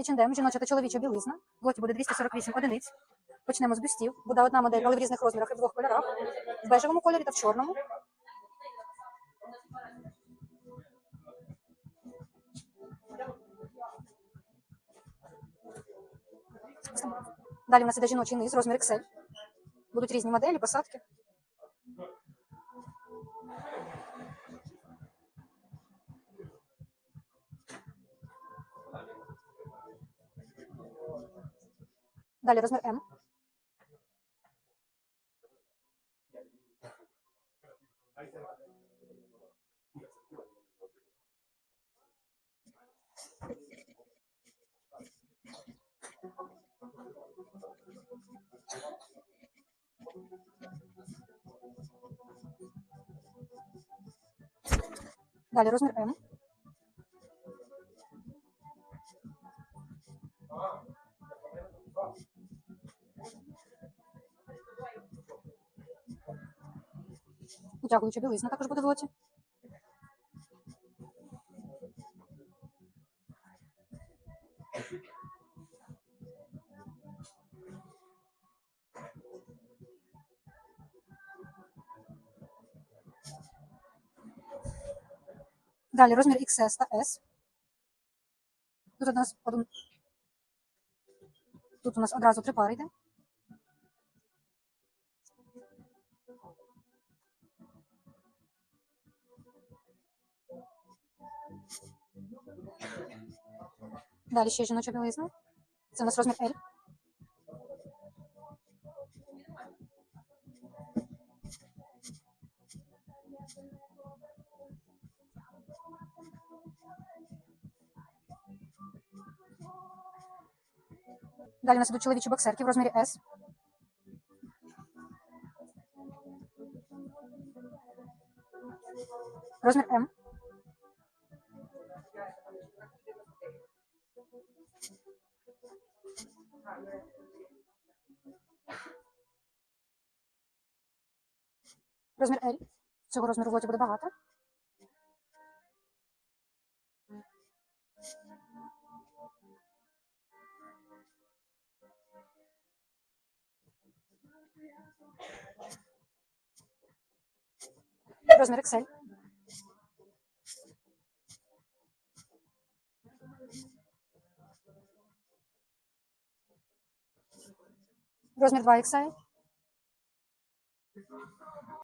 H&M, жіноча та чоловіча білизна. В лоті буде 248 одиниць. Почнемо з бюстів. Буде одна модель, але в різних розмірах і в двох кольорах. В бежевому кольорі та в чорному. Далі у нас іде жіночий низ, розмір XL. Будуть різні моделі, посадки. Далі розмір М. Далі розмір М. Утягуюча білизна також буде в лоті. Далі розмір XS та S. Тут у нас. Тут у нас одразу три пари йде. Далі ще жіноча білизна. Це у нас розмір L. Далі у нас ідуть чоловічі боксерки в розмірі S. Розмір М. Розмір L. Цього розміру в лоті буде багато. Розмір XL. Розмір 2XL.